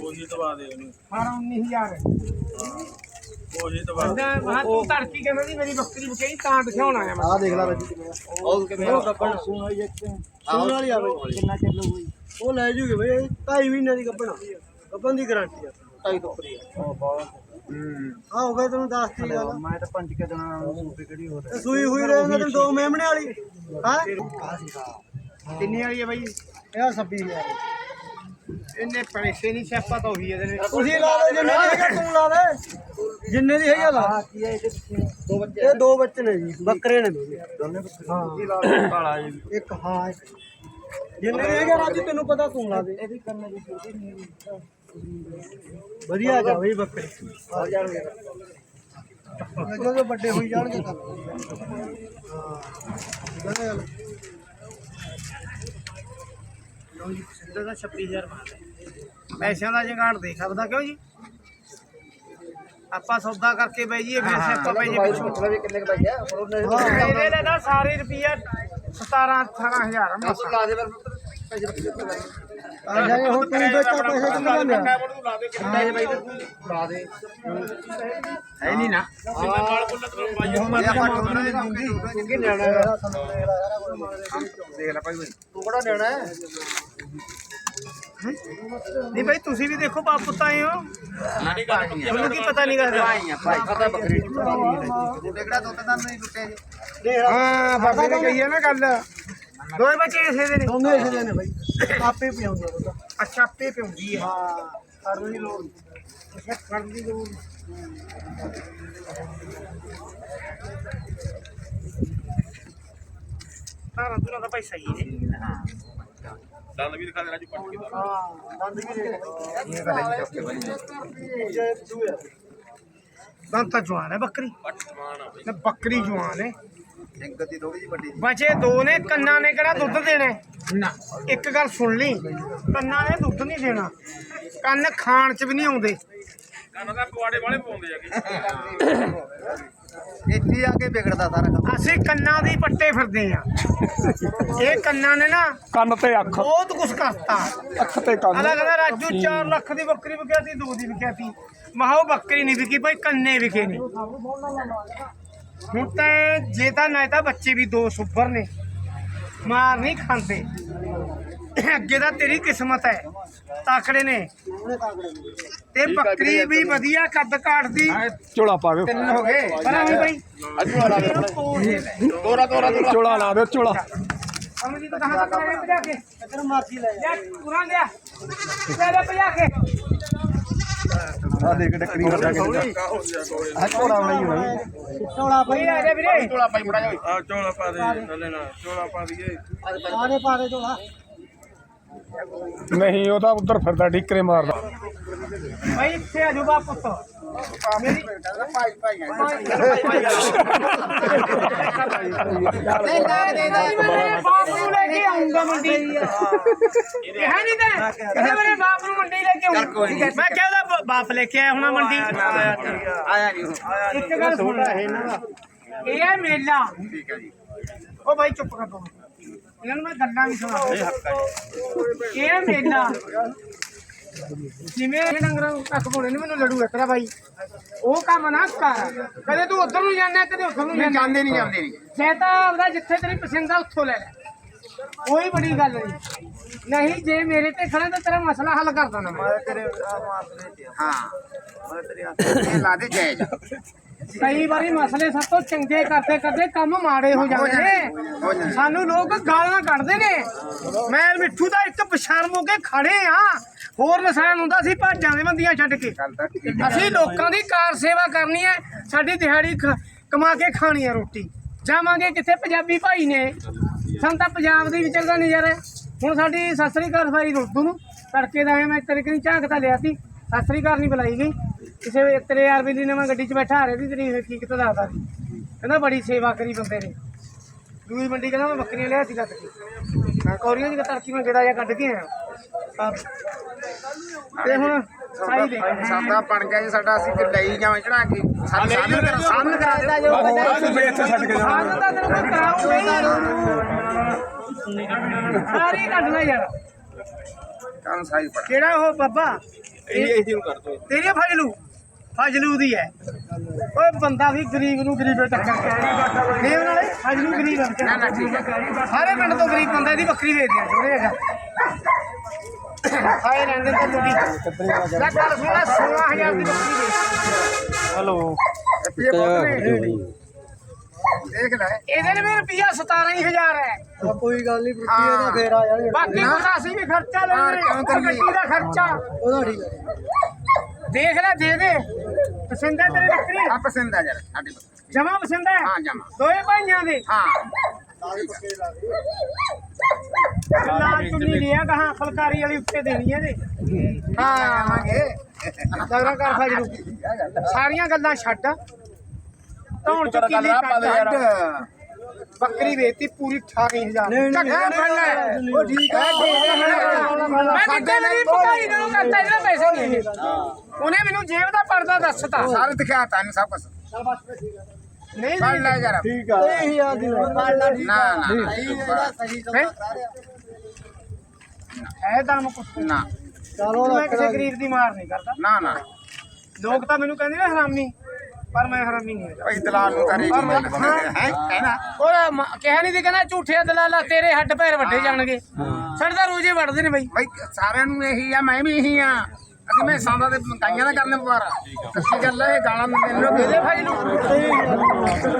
ਉਹੀ ਦਵਾ ਦੇ ਉਹਨੂੰ। 19000 ਉਹੀ ਦਵਾ ਬੰਦਾ ਮਹਾ ਤੂੰ ਤੜਕੀ ਕਹਿੰਦਾ ਸੀ ਮੇਰੀ ਬੱਕਰੀ ਬਕਈ ਤਾਂ ਦਿਖਾਉਣ ਆਇਆ ਮੈਂ। ਆ ਦੇਖ ਲੈ ਰਾਜੂ ਕਿਵੇਂ ਉਹ ਕਿਵੇਂ ਆ ਗੱਪਣ ਸੂਣ ਵਾਲੀ ਇੱਕ। ਸੂਣ ਵਾਲੀ ਆ ਬਈ। ਕਿੰਨਾ ਚਿਰ ਲੱਗੂਗੀ ਉਹ ਲੈ ਜੂਗੇ ਬਈ 2.5 ਮਹੀਨੇ ਦੀ ਗੱਪਣ ਗੱਪਣ ਦੀ ਗਾਰੰਟੀ ਆ। 2.5 ਤੋਂ ਉੱਪਰ ਹੀ ਆ। ਹਾਂ ਹੋ। ਗਿਆ ਤੈਨੂੰ ਦੱਸ ਤੀ ਗੱਲ ਮੈਂ ਤਾਂ ਪੰਜ ਕੇ ਦਿਨਾਂ ਸੂਪੀ ਕਿਹੜੀ ਹੋ? ਰਹੀ ਸੂਈ ਹੋਈ ਰਹੇ ਉਹਨਾਂ ਦੋ ਮੇਮਣੇ ਵਾਲੀ। ਹਾਂ? ਕਿੰਨੀ ਵਾਲੀ ਹੈ ਬਾਈ? ਇਹ 26000 ਇਹਨੇ ਪੈਸੇ ਨਹੀਂ ਸਿਆਪਾ ਤਾਂ ਉਹੀ ਇਹਦੇ ਨੇ ਤੁਸੀਂ ਲਾ ਲਓ ਜਿੰਨੇ ਦੀ ਹੈਗਾ ਤੂੰ ਲਾ ਦੇ ਜਿੰਨੇ ਦੀ ਹੈਗਾ ਲਾ ਕੀ ਹੈ ਦੋ ਬੱਚੇ ਇਹ ਦੋ ਬੱਚੇ ਨੇ ਜੀ ਬੱਕਰੇ ਨੇ ਦੋਨੇ। ਦੋਨੇ ਬੱਕਰੇ ਹਾਂ। ਕਾਲਾ ਜੀ। ਇੱਕ ਹਾਂ ਇੱਕ। ਜਿੰਨੇ ਦੀ ਹੈਗਾ ਰਾਜੂ ਤੈਨੂੰ ਪਤਾ ਤੂੰ ਲਾ ਦੇ। ਇਹਦੀ ਕਰਨਾ ਦੀ ਛੋਟੀ ਨਹੀਂ ਵਧੀਆ ਜਾ ਬਈ ਬੱਕਰੇ। ਆ ਜਾਣਗੇ ਜਦੋਂ ਵੱਡੇ ਹੋਈ ਜਾਣਗੇ ਤਾਂ। ਹਾਂ। ਸਿੱਧਾ ਦਾ 26000 ਮਾਰਦੇ ਪੈਸਿਆਂ ਦਾ ਜਗਾੜ ਦੇਖ ਸਕਦਾ ਕਿਉਂ ਜੀ? ਆਪਾਂ ਸੌਦਾ ਕਰਕੇ ਬਈ ਜੀ ਫਿਰ ਸਿਆਪਾ ਪੈ ਜੇ ਪਿੱਛੋਂ। ਵੀ ਕਿੰਨੇ ਕ ਪੈਸੇ ਆ ਇਹਦੇ ਲੈ ਦਾ ਸਾਰੇ ਰੁਪਈਆ 17 18000 ਮਸਾ ਲਾ ਦੇ ਆ ਜਾਏ ਹੁਣ ਤੂੰ ਬੇਟਾ ਪੈਸੇ ਕਿੰਨੇ ਲਿਆ? ਲਾ ਦੇ ਪੈਸੇ ਬਾਈ ਲਾ ਦੇ। ਹੈ ਨਹੀਂ ਨਾ। ਨਾਲ ਤੇ ਬਾਈ ਇਹ ਆਪਾਂ ਟੋਕਰੇ ਦੀ ਚੰਗੇ ਨਿਆਣਾ ਹੈ ਦੇਖ ਲੈ ਭਾਈ। ਤੂੰ ਕਿਹੜਾ ਨਿਆਣਾ ਹੈ? ਨਹੀਂ ਭਾਈ ਤੁਸੀਂ ਵੀ ਦੇਖੋ ਬਾਪ ਪੁੱਤ ਆਏ ਹੋ ਨਾਨੀ ਗੱਲ ਪੱਕੀ ਤੁਹਾਨੂੰ ਕੀ ਪਤਾ ਨਹੀਂ ਕਰਦਾ ਭਾਈ ਪਤਾ ਬੱਕਰੀ ਦੇਖੜਾ ਦੁੱਧ ਤਾਂ ਨਹੀਂ ਲੁੱਟੇ ਜੀ ਹਾਂ ਬਾਬੇ ਨੇ ਕਹੀ ਹੈ ਨਾ ਗੱਲ ਦੋਏ ਬੱਚੇ ਇਸੇ ਦੇ ਨੇ ਦੋਨੇ ਇਸੇ ਦੇ ਨੇ ਭਾਈ ਆਪੇ ਪਿਆਉਂਦੇ ਦੁੱਧ ਅੱਛਾ ਆਪੇ ਪਿਉਂਦੀ ਹੈ ਹਾਂ ਕਰਨ ਦੀ ਲੋੜ ਅੱਛਾ ਕਰਨ ਦੀ ਲੋੜ ਤਾਰਾ ਤੁਰਾ ਦਾ ਪੈਸਾ ਹੀ ਨੇ ਦੰਦ ਵੀ ਦਿਖਾ ਦੇ ਰਾਜੂ ਪੱਟ ਕੇ ਦਾ ਹਾਂ ਦੰਦ ਵੀ ਇਹ ਚੁੱਕ ਕੇ ਦੰਦ ਤਾਂ ਜਵਾਨ ਹੈ ਬੱਕਰੀ। ਪੱਟ ਸਮਾਨ ਆ ਬਈ। ਨਾ ਬੱਕਰੀ ਜਵਾਨ ਹੈ। ਦੀ ਥੋੜੀ ਜਿਹੀ ਵੱਡੀ ਬਚੇ ਦੋ ਨੇ ਕੰਨਾਂ ਨੇ ਕਿਹੜਾ ਦੁੱਧ ਦੇਣਾ? ਨਾ। ਇੱਕ ਗੱਲ ਸੁਣ ਲਈ ਕੰਨਾਂ ਨੇ ਦੁੱਧ ਨਹੀਂ ਦੇਣਾ। ਕੰਨ ਖਾਣ ਚ ਵੀ ਨਹੀਂ ਆਉਂਦੇ। ਕੰਨ ਦਾ ਪਵਾੜੇ ਵਾਲੇ ਪਾਉਂਦੇ ਆ ਇੱਥੇ ਆ ਕੇ ਵਿਗੜਦਾ ਸਾਰਾ ਕੰਮ। ਅਸੀਂ ਕੰਨਾਂ ਦੀ ਪੱਟੇ ਫਿਰਦੇ ਆ ਇਹ ਕੰਨਾਂ ਨੇ ਨਾ ਕੰਨ ਤੇ ਅੱਖ। ਬਹੁਤ ਕੁਛ ਕਰਤਾ। ਅੱਖ ਤੇ ਕੰਨ। ਅਲੱਗ ਅਲੱਗ ਰਾਜੂ 4 ਲੱਖ ਦੀ ਬੱਕਰੀ ਵਿਕਿਆ ਸੀ ਦੋ ਦੀ ਵਿਕਿਆ ਸੀ। ਮਹਾ ਉਹ ਬੱਕਰੀ ਨਹੀਂ ਵਿਕੀ ਭਾਈ ਕੰਨੇ ਵਿਕੇ ਨਹੀਂ ਹੁਣ ਤਾਂ ਜੇ ਤਾਂ ਨਾ ਤਾਂ ਬੱਚੇ ਵੀ ਦੋ ਸੁੱਭਰ ਨੇ। ਮਾਰ ਨਹੀਂ ਖਾਂਦੇ। ਅੱਗੇ ਤਾਂ ਤੇਰੀ ਕਿਸਮਤ ਹੈ। ਤਾਕੜੇ ਨੇ। ਤੇ ਬੱਕਰੀ ਵੀ ਵਧੀਆ ਕੱਦ ਕਾਟਦੀ ਝੋਲਾ ਪਾਵੇ ਤਿੰਨ ਹੋ ਗਏ। ਪਰ ਹੁਣ ਭਾਈ ਦੋਰਾ ਦੋਰਾ ਝੋਲਾ ਲਾ ਦੇ ਝੋਲਾ ਹਮ ਜੀ ਤਾਂ ਕਹਾਂ ਤੱਕ ਲੈ ਭਜਾ ਕੇ। ਇੱਧਰ ਮਰਜ਼ੀ ਲੈ। ਲੈ ਪੂਰਾ ਲਿਆ। ਲੈ ਲੈ ਭਜਾ ਕੇ। ਆ ਦੇਖ ਟੱਕਰੀ ਵੱਡਾ ਕੇ ਆ ਝੋਲਾ ਬਣਾਈ ਹੋਈ। ਝੋਲਾ ਭਾਈ ਆ ਜਾ ਵੀਰੇ। ਚੋਲਾ ਪਾਈ ਮੁੜਾ ਜਾ ਆ ਚੋਲਾ ਪਾ ਦੇ ਥੱਲੇ ਨਾ ਪਾ ਦਈਏ। ਝੋਲਾ। ਨਹੀਂ ਉਹ ਤਾਂ ਉਧਰ ਫਿਰਦਾ ਠੀਕਰੇ ਮਾਰਦਾ ਭਾਈ ਇੱਥੇ ਆ ਜਾਓ ਬਾਪ ਪੁੱਤ ਮੇਰੀ ਨਹੀਂ ਨਹੀਂ ਨਹੀਂ ਮੇਰੇ ਬਾਪ ਨੂੰ ਲੈ ਕੇ ਆਉਂਗਾ ਮੰਡੀ ਕਿਹਾ ਨਹੀਂ ਤੇ ਕਹਿੰਦਾ ਮੇਰੇ ਬਾਪ ਨੂੰ ਮੰਡੀ ਲੈ ਕੇ ਆਉਂਗਾ ਮੈਂ ਕਿਹਾ ਉਹਦਾ ਬ- ਬਾਪ ਲੈ ਕੇ ਆਇਆ ਹੋਣਾ ਮੰਡੀ ਆਇਆ ਨਹੀਂ ਇੱਕ ਗੱਲ ਸੁਣ ਹੈ ਇਹਨਾਂ ਦਾ ਇਹ ਹੈ ਮੇਲਾ ਠੀਕ ਹੈ ਜੀ ਉਹ ਭਾਈ ਚੁੱਪ ਕਰ ਦੋ ਇਹਨਾਂ ਨੂੰ ਮੈਂ ਗੱਲਾਂ ਵੀ ਸੁਣਾ ਇਹ ਮੇਲਾ। ਜਿਵੇਂ ਇਹ ਡੰਗਰਾਂ ਨੂੰ ਕੱਖ ਪਾਉਣੇ ਨੇ ਮੈਨੂੰ ਲੜੂ ਰੱਖਦਾ ਬਾਈ। ਉਹ ਕੰਮ ਨਾ ਕਰ। ਕਦੇ ਤੂੰ ਉਧਰ ਨੂੰ ਜਾਂਦਾ ਕਦੇ ਉਧਰ ਨੂੰ ਜਾਂਦਾ। ਜਾਂਦੇ ਨਹੀਂ ਜਾਂਦੇ ਨਹੀਂ। ਜੇ ਤਾਂ ਆਪਦਾ ਜਿੱਥੇ ਤੇਰੀ ਪਸੰਦ ਆ ਉੱਥੋਂ ਲੈ ਲੈ ਕੋਈ ਬੜੀ ਗੱਲ ਨਹੀਂ। ਨਹੀਂ ਜੇ ਮੇਰੇ ਤੇ ਖੜਾ ਤਾਂ ਤੇਰਾ ਮਸਲਾ ਹੱਲ ਕਰ ਦੇਣਾ ਮੈਂ। ਤੇਰੇ ਆ ਮਾਸਲੇ ਤੇ ਹਾਂ। ਮੈਂ ਤੇਰੇ ਇਹ ਲਾ ਦੇ ਜਾਇਜ਼। ਕਈ ਵਾਰੀ ਮਸਲੇ ਸਭ ਤੋਂ ਚੰਗੇ ਕਰਦੇ ਕਰਦੇ ਕੰਮ ਮਾੜੇ ਹੋ ਜਾਂਦੇ ਨੇ। ਸਾਨੂੰ ਲੋਕ ਗਾਲਾਂ ਕੱਢਦੇ ਨੇ। ਮੈਂ ਮਿੱਠੂ ਦਾ ਇੱਕ ਪਛਾਣ ਹੋ ਕੇ ਖੜੇ ਆ। ਹੋਰ ਨਸਾਨ ਹੁੰਦਾ ਸੀ, ਭਾਜਾਂ ਦੇ ਬੰਦੀਆਂ ਛੱਡ ਕੇ। ਅਸੀਂ ਲੋਕਾਂ ਦੀ ਕਾਰ ਸੇਵਾ ਕਰਨੀ ਹੈ, ਸਾਡੀ ਦਿਹਾੜੀ ਕਮਾ ਕੇ ਖਾਣੀ ਹੈ ਰੋਟੀ। ਜਾਵਾਂਗੇ ਕਿੱਥੇ? ਪੰਜਾਬੀ ਭਾਈ ਨੇ। ਸਾਨੂੰ ਤਾਂ ਪੰਜਾਬ ਦੇ ਵਿੱਚ ਦਾ ਨਜ਼ਾਰਾ ਹੁਣ ਸਾਡੀ ਸਤਿ ਸ੍ਰੀ ਅਕਾਲ ਭਾਈ ਰੋਦੂ ਨੂੰ। ਤੜਕੇ ਦਾ ਆਇਆ, ਮੈਂ ਤੇਰੇ ਕਰੀ ਝਾਂਕ ਲਿਆ ਸੀ। ਸਤਿ ਸ੍ਰੀ ਅਕਾਲ ਨਹੀਂ ਬੁਲਾਈ ਗਈ। ਕਿਸੇ ਵੇ ਤੇਰੇ ਯਾਰ ਬੇਲੀ ਨੇ ਮੈਂ ਗੱਡੀ 'ਚ ਬੈਠਾ ਆ ਰਿਹਾ ਸੀ ਤੇਰੀ ਹਕੀਕਤ ਦੱਸਦਾ ਸੀ? ਕਹਿੰਦਾ ਬੜੀ ਸੇਵਾ ਕਰੀ ਬੰਦੇ ਨੇ। ਦੂਈ ਮੰਡੀ ਕਹਿੰਦਾ ਮੈਂ ਬੱਕਰੀਆਂ ਲਿਆ ਸੀ ਕੱਟ ਕੇ ਮੈਂ ਕੌਰੀਆਂ ਦੀ ਤੜਕੀ ਮੈਂ ਗੇੜਾ ਜਿਹਾ ਕੱਢ ਕੇ ਆਇਆ। ਤੇ ਹੁਣ ਸਾਈ ਦੇ। ਸਾਡਾ ਬਣ ਗਿਆ ਜੀ ਸਾਡਾ ਅਸੀਂ ਤੇ ਲਈ ਜਾਵਾਂ ਚੜਾ ਕੇ। ਸਾਨੂੰ ਸਾਨੂੰ ਕਰਾ ਸਾਨੂੰ ਕਰਾ ਦੇ ਉਹ ਤੂੰ ਵੀ ਇੱਥੇ ਛੱਡ ਕੇ ਜਾਣਾ। ਸਾਨ ਤਾਂ ਤੈਨੂੰ ਕੋਈ ਕਰਾਉ ਨਹੀਂ। ਸਾਰੀ ਕੱਢਣਾ ਯਾਰ। ਕੰਮ ਸਾਈ ਪੜ ਕਿਹੜਾ ਉਹ ਬੱਬਾ? ਇਹ ਇਹ ਨੂੰ ਕਰ ਦੋ। ਤੇਰੀ ਫਜਲੂ ਫਜਲੂ ਦੀ ਹੈ। ਓਏ ਬੰਦਾ ਵੀ ਗਰੀਬ ਨੂੰ ਗਰੀਬੇ ਟੱਕਰ ਦੇਵ ਨਾਲੇ ਫਜਲੂ ਗਰੀਬ ਹੈ ਨਾ ਨਾ ਠੀਕ ਹੈ ਸਾਰੇ ਪਿੰਡ ਤੋਂ ਗਰੀਬ ਬੰਦਾ ਇਹਦੀ ਬੱਕਰੀ ਵੇਚਦੇ ਆ ਥੋੜੇ ਜਿਹਾ ਹਾਏ ਰਹਿੰਦੇ ਤਾਂ ਲੁੱਡੀ ਲੈ ਕਰ ਸੁਣਾ 16000 ਦੀ ਬੱਕਰੀ ਵੇਚ ਹੈਲੋ। ਇਹ ਬਹੁਤ ਨੇ ਦੇਖ ਲੈ ਇਹਦੇ ਨੇ ਰੁਪਿਆ 17000 ਹੈ ਕੋਈ ਗੱਲ ਨਹੀਂ ਰੁਪਈਏ ਦਾ ਫੇਰ ਆ ਜਾਣਗੇ। ਬਾਕੀ ਕੁਛ ਅਸੀਂ ਵੀ ਖਰਚਾ ਲੈਣੇ? ਗੱਡੀ ਦਾ ਖਰਚਾ। ਉਹਦਾ ਠੀਕ ਹੈ। ਦੇਖ ਲੈ ਦੇ ਦੇ। ਪਸੰਦ ਹੈ ਤੇਰੀ ਬੱਕਰੀ? ਆ ਪਸੰਦ ਆ ਯਾਰ ਸਾਡੀ ਬੱਕਰੀ। ਜਮਾ ਪਸੰਦ ਹੈ ਹਾਂ ਜਮਾ। ਦੋਏ ਭਾਈਆਂ ਦੇ? ਹਾਂ। ਲਾਲ ਚੁੰਨੀ ਲਿਆ ਕਹਾ ਫਲਕਾਰੀ ਵਾਲੀ ਉੱਤੇ ਦੇਣੀ ਹੈ ਦੇ ਹਾਂ ਆਵਾਂਗੇ। ਲੱਗਣਾ ਕਰ ਫਜਲੂ ਸਾਰੀਆਂ ਗੱਲਾਂ ਛੱਡ। ਧੌਣ ਚ ਕਿੱਲੀ ਕੱਢ ਬੱਕਰੀ ਵੇਚਤੀ ਪੂਰੀ 18000 ਨਹੀਂ, ਨਹੀਂ, ਝੱਗਾ ਫੜ ਲੈ ਉਹ ਠੀਕ ਹੈ ਮੈਂ ਕਿੱਥੇ ਨਹੀਂ ਪਕਾਈ ਨੂੰ ਕਰਤਾ ਇਹਦੇ ਪੈਸੇ ਨਹੀਂ। ਉਹਨੇ ਮੈਨੂੰ ਜੇਬ ਦਾ ਪਰਦਾ ਦੱਸਤਾ। ਸਾਰੇ ਦਿਖਾ ਤਾ ਸਭ ਕੁਝ ਨਹੀਂ ਫੜ ਲੈ ਯਾਰ। ਠੀਕ ਆ। ਇਹ ਦੀ ਨਾ ਨਾ ਹੈਂ? ਹੈ ਦਮ ਕੁੱਤੇ ਨਾ। ਚਲੋ ਮੈਂ ਕਿਸੇ ਗਰੀਬ ਦੀ ਮਾਰ ਨਹੀਂ ਕਰਦਾ। ਨਾ ਨਾ। ਲੋਕ ਤਾਂ ਮੈਨੂੰ ਕਹਿੰਦੇ ਨੇ ਹਰਾਮੀ ਪਰ ਮੈਂ ਹਰਾਮੀ ਨਹੀਂ ਹੈਗਾ। ਭਾਈ ਦਲਾਲ ਨੂੰ ਕਰੇ ਕੀ ਮਿਲ ਹੈ। ਹੈ? ਨਾ? ਉਹ ਕਿਹਾ ਨਹੀਂ ਦੀ ਕਹਿੰਦਾ ਝੂਠੇ ਦਲਾਲਾ ਤੇਰੇ ਹੱਡ ਪੈਰ ਵੱਡੇ ਜਾਣਗੇ। ਸਾਡੇ ਤਾਂ ਰੋਜ਼ੇ ਵੱਢਦੇ ਨੇ ਬਈ। ਭਾਈ ਸਾਰਿਆਂ ਨੂੰ ਇਹੀ ਆ ਮੈਂ ਵੀ ਇਹੀ ਆ। ਅਸੀਂ ਮੈਂ ਸਾਦਾ ਦੇ ਗਾਈਆਂ ਦਾ ਕਰਨੇ ਵਪਾਰ ਸੱਚੀ ਗੱਲ ਹੈ ਇਹ ਗਾਲਾਂ ਦਿੰਦੇ ਲੋਕ ਇਹਦੇ ਭਾਈ ਨੂੰ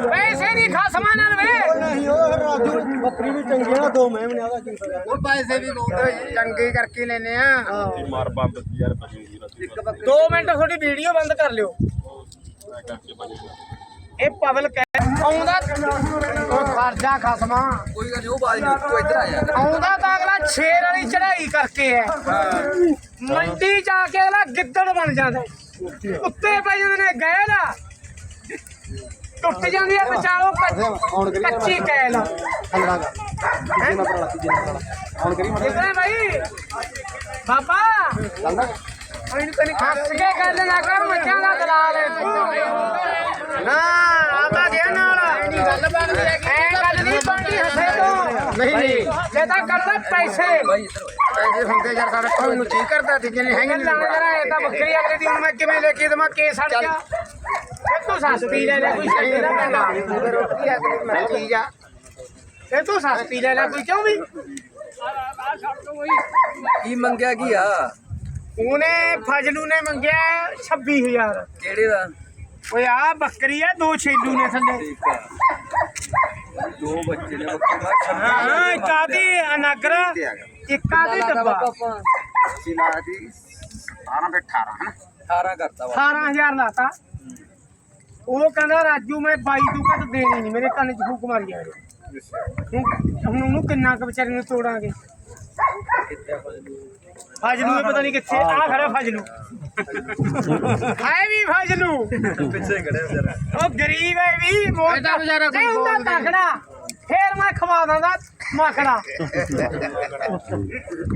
ਪੈਸੇ ਨਹੀਂ ਖਸਮਾਂ ਨਾਲ ਵੇ। ਨਹੀਂ ਉਹ ਰਾਜੂ ਬੱਕਰੀ ਵੀ ਚੰਗੀ ਆ ਦੋ ਮਹੀਨੇ ਦਾ ਕੀ ਫ਼ਰਕ ਹੈ ਉਹ ਪੈਸੇ ਵੀ ਬਹੁਤ ਚੰਗੇ ਕਰਕੇ ਲੈਨੇ ਆ। ਮਾਰ ਬੰਦ ਯਾਰ ਬੱਕਰੀ 2 ਮਿੰਟ ਤੁਹਾਡੀ ਵੀਡੀਓ ਬੰਦ ਕਰ ਲਿਓ। ਇਹ ਪਬਲਿਕ ਹੈ ਆਉਂਦਾ ਉਹ ਖਰਜਾ ਖਸਮਾ ਕੋਈ ਗੱਲ ਨਹੀਂ ਉਹ ਬਾਜ ਨਹੀਂ ਤੂੰ ਇੱਧਰ ਆ ਜਾ। ਆਉਂਦਾ ਤਾਂ ਅਗਲਾ ਛੇਰ ਵਾਲੀ ਚੜਾਈ ਕਰਕੇ ਹੈ। ਮੰਡੀ ਜਾ ਕੇ ਅਗਲਾ ਗਿੱਦੜ ਬਣ ਜਾਂਦਾ। ਉੱਤੇ ਪੈ ਜਾਂਦੇ ਨੇ ਗਏ ਨਾ ਟੁੱਟ ਜਾਂਦੀ ਹੈ ਵਿਚਾਲੋ ਕੱਚ- ਕੈਲ ਕਿਤਨੇ ਭਾਈ ਬਾਬਾ। ਕੋਈ ਨਹੀਂ ਖੱਸ ਕੇ ਗੱਲ ਨਾ ਕਰ ਮੱਝਾਂ ਦਾ ਦਲਾਲ ਹੈ। ਨਾ ਆਦਾ ਗਿਆ ਨਾਲ। ਨਹੀਂ ਗੱਲ ਬਣਦੀ ਹੈ ਐ ਗੱਲ ਨਹੀਂ ਬਣਦੀ ਹੱਸੇ ਤੋਂ ਨਹੀਂ। ਨਹੀਂ ਜੇ ਤਾਂ ਕਰਦਾ ਪੈਸੇ ਪੈਸੇ ਹੁੰਦੇ ਯਾਰ ਸਾਡੇ ਕੋਈ ਨੂੰ ਜੀ ਕਰਦਾ ਤੇ ਜਿਹਨੇ ਹੈਗੇ ਨਹੀਂ ਇਹ ਤਾਂ ਬੱਕਰੀ ਅਗਲੇ ਦੀ ਹੁਣ ਮੈਂ ਕਿਵੇਂ ਲੈ ਕੇ ਦਵਾਂ ਕੇ ਸੜ ਗਿਆ। ਇਹ ਤੂੰ ਸਸਤੀ ਲੈ ਲੈ ਕੋਈ ਸਹੀ ਨਾ ਪੈਂਦਾ। ਮੈਂ ਚੀਜ਼ ਆ। ਇਹ ਤੂੰ ਸਸਤੀ ਲੈ ਲੈ ਕੋਈ ਕਿਉਂ ਵੀ? ਕੀ ਮੰਗਿਆ ਕੀ ਆ? ਉਹਨੇ ਫਜਲੂ ਨੇ ਮੰਗਿਆ 26000 ਕਿਹੜੇ ਦਾ? ਓਏ ਆ ਬੱਕਰੀ ਆ ਦੋ ਛੇਲੂ ਨੇ ਥੱਲੇ। ਠੀਕ ਆ ਦੋ ਬੱਚੇ ਨੇ ਬੱਕਰੀ ਦਾ ਹਾਂ ਇੱਕ ਆਦੀ ਅਨਾਗਰ ਇੱਕ ਆਦੀ ਡੱਬਾ। ਸਿਲਾ ਦੀ 12 ਤੇ 18 ਹਨਾ? 18 ਕਰਤਾ ਵਾ 18000 ਲਾਤਾ। ਉਹ ਕਹਿੰਦਾ ਰਾਜੂ ਮੈਂ 22 ਤੋਂ ਘੱਟ ਦੇਣੀ ਨਹੀਂ ਮੇਰੇ ਕੰਨ 'ਚ ਫੂਕ ਮਾਰੀ ਜਾ ਹੁਣ ਹੁਣ ਉਹਨੂੰ ਕਿੰਨਾ ਕੁ ਵਿਚਾਰੇ ਨੂੰ ਤੋੜਾਂਗੇ? ਫਜਲੂ ਇਹ ਪਤਾ ਨਹੀਂ ਕਿੱਥੇ ਆ ਖੜਾ ਫਜਲੂ। ਹੈ ਵੀ ਫਜਲੂ। ਪਿੱਛੇ ਖੜੇ ਵਿਚਾਰਾ ਉਹ ਗਰੀਬ ਹੈ ਵੀ ਮੋਟਾ। ਵਿਚਾਰਾ ਕੋਈ ਹੁੰਦਾ ਤਖੜਾ ਫੇਰ ਮੈਂ ਖਵਾ ਦਾਂਦਾ ਮਖੜਾ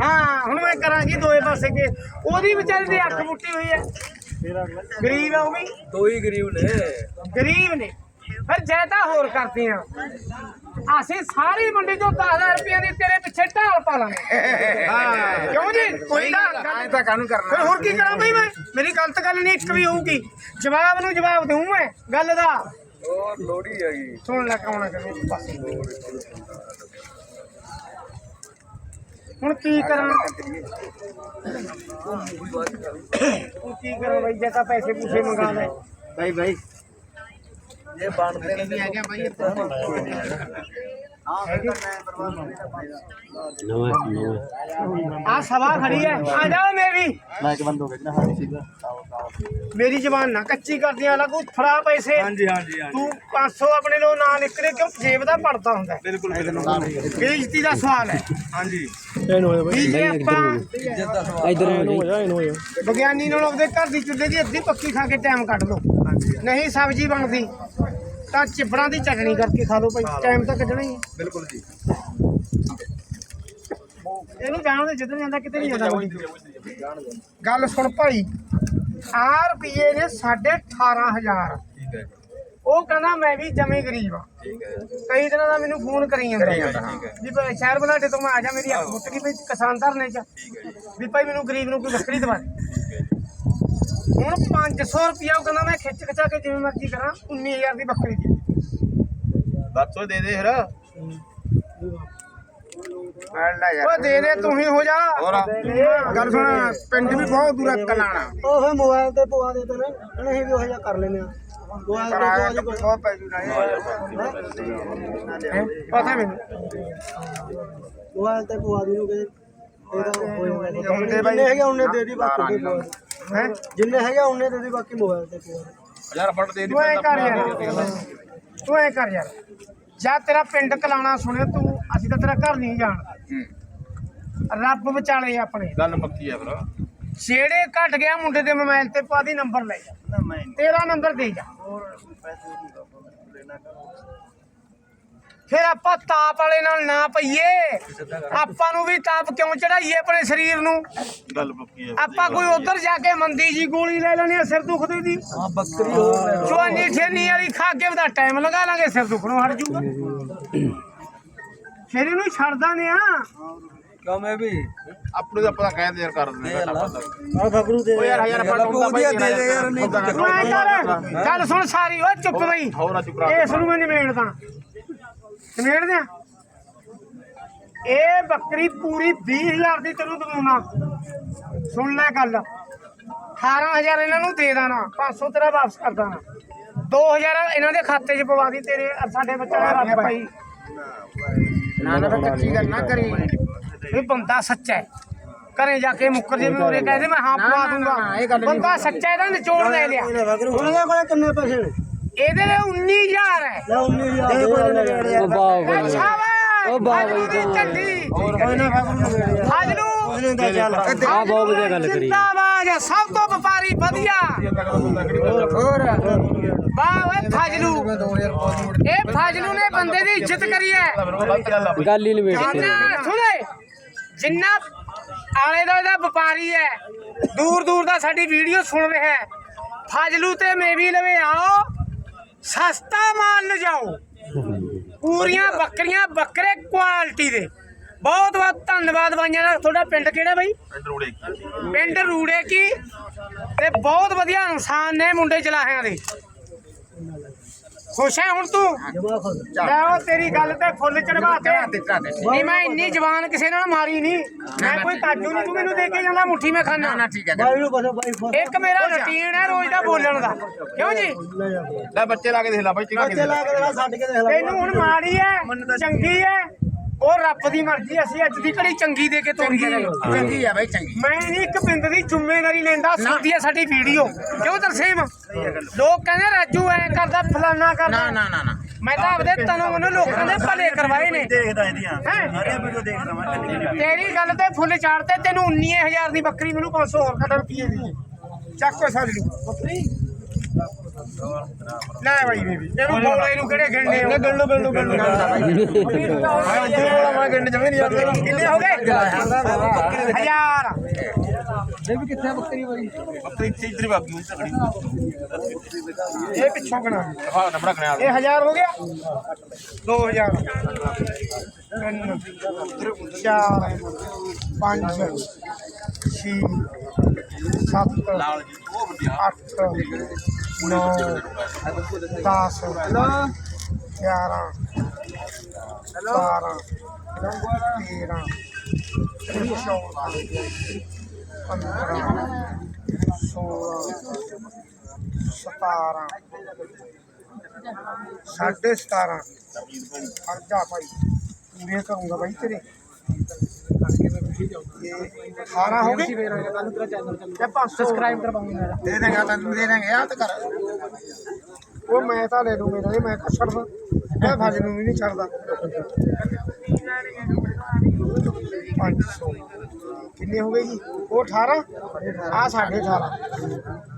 ਹਾਂ ਹੁਣ ਮੈਂ ਕਰਾਂਗੀ ਦੋਏ ਪਾਸੇ ਕੇ। ਉਹਦੀ ਵਿਚਾਰੀ ਦੀ ਅੱਖ ਮੁੱਟੀ ਹੋਈ ਹੈ। ਗਰੀਬ ਹੈ ਉਹ ਵੀ। ਦੋ ਹੀ ਗਰੀਬ ਨੇ। ਗਰੀਬ ਨੇ। ਫਿਰ ਜੈ ਤਾਂ ਹੋਰ ਕਰਦੇ ਆ। ਅਸੀਂ ਸਾਰੀ ਮੰਡੀ ਚੋਂ 10000 ਰੁਪਏ ਦੀ ਤੇਰੇ ਪਿੱਛੇ ਢਾਲ ਪਾ ਲਾਂਗੇ। ਹਾਂ। ਕਿਉਂ ਜੀ? ਕੋਈ ਨਾ ਐ ਤਾਂ ਕਾਹਨੂੰ ਫਿਰ ਕਰਨਾ ਹੋਰ ਕੀ ਕਰਾਂ ਬਈ ਮੈਂ? ਮੇਰੀ ਗਲਤ ਗੱਲ ਨਹੀਂ ਇੱਕ ਵੀ ਹੋਊਗੀ। ਜਵਾਬ ਨੂੰ ਜਵਾਬ ਦਊਂ ਮੈਂ ਗੱਲ ਦਾ। ਉਹ ਲੋੜੀ ਹੈਗੀ ਸੁਣ ਲੈ ਕੌਣ ਕਰੇ ਬਸ। ਹੁਣ ਕੀ ਕਰਾਂ? ਹੁਣ ਕੀ ਕਰਾਂ ਬਈ? ਜੇ ਤਾਂ ਪੈਸੇ ਪੂਸੇ ਮੰਗਾ ਲੈ। ਭਾਈ ਭਾਈ ਇਹ ਬਣਦੇ ਨੇ ਵੀ ਆ ਗਿਆ ਭਾਈ ਆ ਸਵਾ ਖੜੀ ਹੈ। ਆ ਜਾਓ ਮੇਰੀ। ਲਾਈਕ ਬੰਦ ਹੋ ਗਿਆ ਨਾ ਹਾਂ ਸੀਗਾ ਮੇਰੀ ਜ਼ਬਾਨ ਨਾ ਕੱਚੀ ਕਰਦੀਆਂ ਲੱਗੂ ਫੜਾ ਪੈਸੇ। ਹਾਂਜੀ ਹਾਂਜੀ ਤੂੰ 500 ਆਪਣੇ ਲੋ ਨਾ ਨਿਕਲੇ ਕਿਉਂ ਜੇਬ ਦਾ ਪੜਦਾ ਹੁੰਦਾ। ਬਿਲਕੁਲ ਬੇਇੱਜ਼ਤੀ ਦਾ ਸਵਾਲ ਹੈ। ਹਾਂਜੀ। ਇਹਨੂੰ ਹੋਇਆ ਵੀ ਜੇ ਆਪਾਂ ਇੱਜ਼ਤ ਦਾ ਸਵਾਲ ਇਧਰ ਹੋ ਜਾ। ਇਹਨੂੰ ਹੋਇਆ ਵਿਗਿਆਨੀ ਨਾਲ ਆਪਦੇ ਘਰ ਦੀ ਚੁੱਲ੍ਹੇ ਦੀ ਅੱਧੀ ਪੱਕੀ ਖਾ ਕੇ ਟਾਈਮ ਕੱਢ ਲਓ। ਨਹੀਂ ਸਬਜ਼ੀ ਬਣਦੀ। ਤਾਂ ਚਿਬੜਾਂ ਦੀ ਚਟਣੀ ਕਰਕੇ ਖਾ ਲਓ ਭਾਈ ਟਾਈਮ ਤਾਂ ਕੱਢਣਾ ਹੀ ਹੈ। ਬਿਲਕੁਲ ਜੀ। ਇਹਨੂੰ ਜਾਣਦੇ ਜਿੱਧਰ ਜਾਂਦਾ ਕਿਤੇ ਨਹੀਂ ਜਾਂਦਾ ਗੱਲ ਸੁਣ ਭਾਈ ਆ ਰੁਪਏ ਨੇ 18500 ਠੀਕ ਹੈ। ਉਹ ਕਹਿੰਦਾ ਮੈਂ ਵੀ ਜਮੇ ਗਰੀਬ ਆ। ਠੀਕ ਹੈ। ਕਈ ਦਿਨਾਂ ਦਾ ਮੈਨੂੰ ਫੋਨ ਕਰੀ ਜਾਂਦਾ। ਵੀ ਭਾਈ ਸ਼ਹਿਰ ਬਲਾਡੇ ਤੋਂ ਮੈਂ ਆ ਜਾ ਮੇਰੀ ਅੱਖ ਮੁੱਟ ਗਈ ਵੀ ਕਿਸਾਨ ਧਰਨੇ ਚ। ਠੀਕ ਹੈ ਜੀ। ਵੀ ਭਾਈ ਮੈਨੂੰ ਗਰੀਬ ਨੂੰ ਕੋਈ ਬੱਕਰੀ ਦਵਾ ਦੇ। ਹੁਣ 500 ਰੁਪਿਆ ਉਹ ਕਹਿੰਦਾ ਮੈਂ ਖਿੱਚ ਖਿਚਾ ਕੇ ਜਿਵੇਂ ਮਰਜ਼ੀ ਕਰਾਂ 19000 ਦੀ ਬੱਕਰੀ ਦੀ। ਦੱਸੋ ਦੇ ਦੇ ਫਿਰ। ਉਹ ਦੇ ਦੇ ਤੂੰ ਹੀ ਹੋ ਜਾ। ਹੋਰ ਗੱਲ ਸੁਣ ਪਿੰਡ ਵੀ ਬਹੁਤ ਦੂਰ ਹੈ ਕਲਾਣਾ ਉਹ ਫਿਰ ਮੋਬਾਈਲ ਤੇ ਪਵਾ ਦੇ ਤੇ ਨਾ ਅਸੀਂ ਵੀ ਉਹ ਜਿਹਾ ਕਰ ਲੈਨੇ ਆ ਮੋਬਾਈਲ ਤੇ ਪਵਾ ਦੇ ਪੈ ਜੂ ਪਤਾ ਮੈਨੂੰ। ਮੋਬਾਈਲ ਤੇ ਪਵਾ ਦੇ ਨੂੰ ਕਹਿੰਦੇ ਇਹਦਾ ਹੋ ਜਾਂਦਾ। ਹੁੰਦੇ ਬਾਈ। ਜਿੰਨੇ ਹੈਗੇ ਉਹਨੇ ਦੇ ਦੀ ਬਾਕੀ। ਹੈ? ਜਿੰਨੇ ਹੈਗੇ ਉਹਨੇ ਦੇ ਦੀ ਬਾਕੀ ਮੋਬਾਈਲ ਤੇ ਪਵਾ ਯਾਰ ਫੜ ਦੇ ਦੀ ਤੂੰ ਐ ਕਰ ਯਾਰ। ਤੂੰ ਐ ਕਰ ਯਾਰ। ਜਾਂ ਤੇਰਾ ਪਿੰਡ ਕਲਾਣਾ ਸੁਣਿਆ ਤੂੰ ਅਸੀਂ ਤਾਂ ਤੇਰਾ ਘਰ ਨਹੀਂ ਜਾਣਦੇ। ਰੱਬ ਵਿਚਾਲੇ ਆਪਣੇ। ਗੱਲ ਪੱਕੀ ਆ ਫਿਰ ਜਿਹੜੇ ਘਟ ਗਿਆ ਮੁੰਡੇ ਦੇ ਮੋਬਾਈਲ ਤੇ ਪਾ ਦੀ ਨੰਬਰ ਲੈ ਜਾ। ਤੇਰਾ ਨੰਬਰ ਦੇ ਜਾ। ਫਿਰ ਆਪਾਂ ਤਾਪ ਵਾਲੇ ਨਾਲ ਨਾ ਪਈਏ। ਆਪਾਂ ਨੂੰ ਵੀ ਤਾਪ ਕਿਉਂ ਚੜਾਈਏ ਆਪਣੇ ਸਰੀਰ ਨੂੰ? ਗੱਲ ਪੱਕੀ ਆ ਆਪਾਂ ਕੋਈ ਉਧਰ ਜਾ ਕੇ ਮੰਦੀ ਜੀ ਗੋਲੀ ਲੈ ਲੈਣੀ ਆ ਸਿਰ ਦੁਖਦੇ ਦੀ। ਹਾਂ ਬੱਕਰੀ ਹੋ ਚੁਆਨੀ ਠੇਨੀ ਵਾਲੀ ਖਾ ਕੇ ਉਹਦਾ ਟਾਈਮ ਲਗਾ ਲਾਂਗੇ ਸਿਰ ਦੁਖਣੋਂ ਹਟ ਜੂਗਾ। ਫਿਰ ਇਹਨੂੰ ਛੱਡਦਾ ਨੇ ਆ ਕਿਉਂ ਮੈਂ ਵੀ? ਆਪਣੇ ਦਾ ਪਤਾ ਕਹਿੰਦੇ ਯਾਰ ਕਰ ਦਿੰਦੇ ਆ ਖਬਰੂ ਦੇ ਯਾਰ ਯਾਰ ਆਪਾਂ ਨੂੰ ਦੇ ਦੇ ਯਾਰ ਨਹੀਂ ਗੱਲ ਸੁਣ ਸਾਰੀ ਓ ਚੁੱਪ ਬਈ ਇਸ ਨੂੰ ਮੈਂ ਨਿਬੇੜਦਾ। ਨਿਬੇੜ ਦਿਆਂ ਇਹ ਬੱਕਰੀ ਪੂਰੀ 20000 ਦੀ ਤੈਨੂੰ ਦਵਾਉਣਾ ਸੁਣ ਲੈ ਗੱਲ। 18000 ਇਹਨਾਂ ਨੂੰ ਦੇ ਦੇਣਾ 500 ਤੇਰਾ ਵਾਪਸ ਕਰ ਦੇਣਾ 2000 ਇਹਨਾਂ ਦੇ ਖਾਤੇ 'ਚ ਪਵਾ ਦੀ ਤੇਰੇ ਅਰ ਸਾਡੇ ਬੱਚਿਆਂ ਦਾ ਰੱਬ ਭਾਈ। ਨਾ ਨਾ ਕੱਚੀ ਗੱਲ ਨਾ ਕਰੀ। ਇਹ ਬੰਦਾ ਸੱਚਾ ਹੈ। ਘਰੇ ਜਾ ਕੇ ਮੁੱਕਰ ਜੇ ਮੇਰੇ ਕਹਦੇ ਮੈਂ ਹਾਂ ਪਵਾ ਦੂੰਗਾ। ਬੰਦਾ ਸੱਚਾ ਇਹਦਾ ਨਿਚੋੜ ਲੈ ਲਿਆ। ਉਹਦੇ ਕੋਲੇ ਕਿੰਨੇ ਪੈਸੇ ਨੇ? ਇਹਦੇ ਲਈ 19000 ਹੈ। ਲੈ 19000 ਦੇ ਕੋਈ ਉਹ ਬਾਬਾ ਉਹ ਬਾਬਾ ਦੀ ਝੰਡੀ ਨਾ ਖਬਰੂ ਨੂੰ ਦਾ ਚੱਲ। ਆ ਬਹੁਤ ਵਧੀਆ ਗੱਲ ਕਰੀ। ਜਿੰਦਾਬਾਦ ਸਭ ਤੋਂ ਵਪਾਰੀ ਵਧੀਆ। ਹੋਰ ਵਾਹ ਓਏ ਫਾਜਲੂ। ਇਹ ਫਾਜਲੂ ਨੇ ਬੰਦੇ ਦੀ ਇੱਜ਼ਤ ਕਰੀ ਹੈ। ਗੱਲ ਹੀ ਨਹੀਂ ਜਿੰਨਾ ਸੁਣੇ ਜਿੰਨਾ ਆਲੇ ਦਾ ਇਹਦਾ ਵਪਾਰੀ ਹੈ ਦੂਰ ਦੂਰ ਦਾ ਸਾਡੀ ਵੀਡੀਓ ਸੁਣ ਰਿਹਾ ਹੈ। ਫਾਜਲੂ ਤੇ ਮੇਵੀ ਲਵੇ ਆਓ। ਸਸਤਾ ਮਾਲ ਲਿਜਾਓ। ਪੂਰੀਆਂ ਬੱਕਰੀਆਂ ਬੱਕਰੇ ਕੁਆਲਿਟੀ ਦੇ। ਬਹੁਤ ਬਹੁਤ ਧੰਨਵਾਦ ਬਾਈਆਂ ਦਾ। ਤੁਹਾਡਾ ਪਿੰਡ ਕਿਹੜਾ ਬਾਈ? ਪਿੰਡ ਰੂੜੇ ਕੀ ਤੇ ਬਹੁਤ ਵਧੀਆ ਇਨਸਾਨ ਨੇ ਮੁੰਡੇ ਚਲਾਹਿਆਂ ਦੇ। ਖੁਸ਼ ਹੈ ਹੁਣ ਤੂੰ? ਮੈਂ ਉਹ ਤੇਰੀ ਗੱਲ ਤੇ ਫੁੱਲ ਚੜਵਾਤੇ ਨਹੀਂ ਮੈਂ ਇੰਨੀ ਜਵਾਨ ਕਿਸੇ ਨਾਲ ਮਾਰੀ ਨਹੀਂ। ਮੈਂ ਕੋਈ ਕਾਜੂ ਨਹੀਂ ਤੂੰ ਮੈਨੂੰ ਦੇ ਕੇ ਜਾਂਦਾ ਮੁੱਠੀ ਮੈਂ ਖਾਣਾ ਨਾ ਠੀਕ ਹੈ ਇੱਕ ਮੇਰਾ ਰੁਟੀਨ ਹੈ ਰੋਜ਼ ਦਾ ਬੋਲਣ ਦਾ। ਕਿਉਂ ਜੀ? ਲੈ ਲੈ ਬੱਚੇ ਲਾ ਕੇ ਦੇਖ ਲੈ ਬਾਈ ਬੱਚੇ ਲਾ ਕੇ ਦੇਣਾ ਛੱਡ ਕੇ ਦੇਖ ਲੈ। ਤੈਨੂੰ ਹੁਣ ਮਾੜੀ ਹੈ ਚੰਗੀ ਹੈ। ਉਹ ਰੱਬ ਦੀ ਮਰਜ਼ੀ ਅਸੀਂ ਅੱਜ ਦੀ ਘੜੀ ਚੰਗੀ ਦੇ ਕੇ ਤੋਰੀ ਹੈ ਚੰਗੀ ਆ। ਬਾਈ ਚੰਗੀ। ਮੈਂ ਨਹੀਂ ਇੱਕ ਬਿੰਦ ਦੀ ਜ਼ਿੰਮੇਵਾਰੀ ਲੈਂਦਾ ਸੁਣਦੀ ਹੈ ਸਾਡੀ ਵੀਡੀਓ। ਕਿਉਂ ਤਰਸੇਮ ਲੋਕ ਕਹਿੰਦੇ ਰਾਜੂ ਐ ਕਰਦਾ ਫਲਾਨਾ ਕਰਦਾ। ਨਾ ਨਾ ਨਾ ਨਾ। ਮੈਂ ਤਾਂ ਆਪਦੇ ਤਨੋਂ ਮਨੋਂ ਲੋਕਾਂ ਦੇ ਭਲੇ ਕਰਵਾਏ ਨੇ। ਦੇਖਦਾ ਇਹਦੀਆਂ। ਹੈਂ? ਸਾਰੀਆਂ ਵੀਡੀਓ ਦੇਖਦਾ ਮੈਂ ਤੇਰੀ ਗੱਲ ਤੇ ਫੁੱਲ ਚਾੜਤੇ ਤੈਨੂੰ 19000 ਦੀ ਬੱਕਰੀ ਮੈਨੂੰ 500 ਹੋਰ ਕੱਢ ਰੁਪਏ ਦੀ ਚੱਕ ਕੇ ਸਾਲੀ ਬੱਕਰੀ? ਲੈ ਬਾਈ ਬੇਬੀ ਇਹਨੂੰ ਬੋਲੇ ਨੂੰ ਕਿਹੜੇ ਗਿਣਨੇ ਹੋ ਗਿਣ ਲੋ ਗਿਣ ਲੋ ਗਿਣ ਲੋ ਮੈਂ ਗਿਣ ਜਮੇ ਨਹੀਂ ਆਉਂਦੇ ਕਿੰਨੇ ਹੋ ਗਏ ਹਜ਼ਾਰ ਬੇਬੀ ਕਿੱਥੇ ਬੱਕਰੀ ਵਾਲੀ ਬੱਕਰੀ ਤੇ ਇਧਰ ਬਾਕੀ ਨੂੰ ਤਕੜੀ ਇਹ ਪਿੱਛੋਂ ਗਣਾ ਹਾਂ ਨੰਬਰ ਕਰਿਆ ਇਹ ਹਜ਼ਾਰ ਹੋ ਗਿਆ 2000 ਤਿੰਨ ਚਾਰ ਪੰਜ ਛੇ ਸੱਤ ਅੱਠ ਨੌ ਦਸ ਗਿਆਰਾਂ ਬਾਰਾਂ ਤੇਰਾਂ ਚੌਦਾਂ ਪੰਦਰਾਂ ਸੋਲਾਂ ਸਤਾਰਾਂ ਸਾਢੇ 17 ਖਰਚਾ ਭਾਈ ਪੂਰੇ ਕਰੂੰਗਾ ਭਾਈ ਤੇਰੇ। 18 ਹੋ ਗਏ? ਤੇ 500 ਸਬਸਕ੍ਰਾਈਬ ਕਰਵਾਉਂਗਾ ਦੇ ਦੇਗਾ ਤੈਨੂੰ ਦੇ ਆ ਤੇ ਕਰ। ਉਹ ਮੈਂ ਤਾਂ ਲੈ ਲੂ ਮੇਰੇ ਮੈਂ ਕਾ ਛੱਡਦਾ ਮੈਂ ਫਾਜ ਨੂੰ ਵੀ ਨਹੀਂ ਛੱਡਦਾ। ਕਿੰਨੇ ਹੋ ਗਏ ਜੀ? ਉਹ 18 ਆ 18.5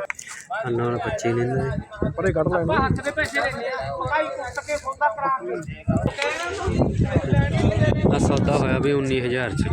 ਨਾਲ ਬੱਚੇ ਨੇ ਇਹਨਾਂ ਦੇ। ਪਰੇ ਕੱਢ ਲੈਣਾ। ਹੱਥ ਦੇ ਪੈਸੇ ਲੈਣੇ ਆ। ਭਾਈ ਕੁੱਟ ਕੇ ਸੌਦਾ ਕਰਾ ਕੇ ਆ ਸੌਦਾ ਹੋਇਆ ਵੀ 19000 ਚ।